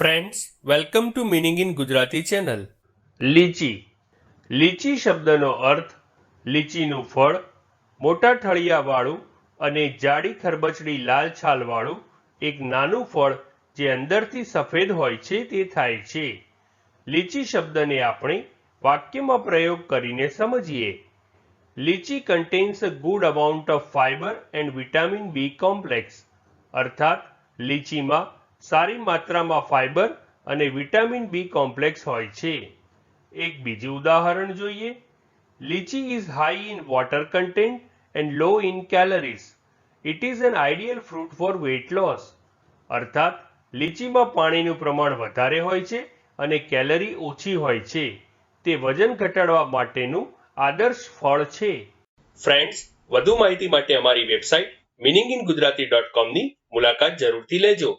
Friends welcome to meaning in Gujarati channel lychee. Lychee શબ્દનો અર્થ લીચીનું ફળ, મોટા ઠળિયાવાળું અને જાડી ખરબચડી લાલ છાલવાળું એક નાનું ફળ જે અંદરથી સફેદ હોય છે તે થાય છે. લીચી શબ્દને આપણે વાક્યમાં પ્રયોગ કરીને સમજીએ. Lychee contains a good amount of fibre and vitamin B complex અર્થાત, લીચીમાં સારી માત્રામાં ફાઇબર અને વિટામિન બી કોમ્પ્લેક્સ હોય છે. એક બીજું ઉદાહરણ જોઈએ. Lychee is high in water content and low in calories. It is an ideal fruit for weight loss. અર્થાત, લીચીમાં પાણીનું પ્રમાણ વધારે હોય છે અને કેલરી ઓછી હોય છે. તે વજન ઘટાડવા માટેનું આદર્શ ફળ છે. ફ્રેન્ડ્સ, વધુ માહિતી માટે અમારી website meaning in Gujarati dot કોમની મુલાકાત જરૂરથી લેજો.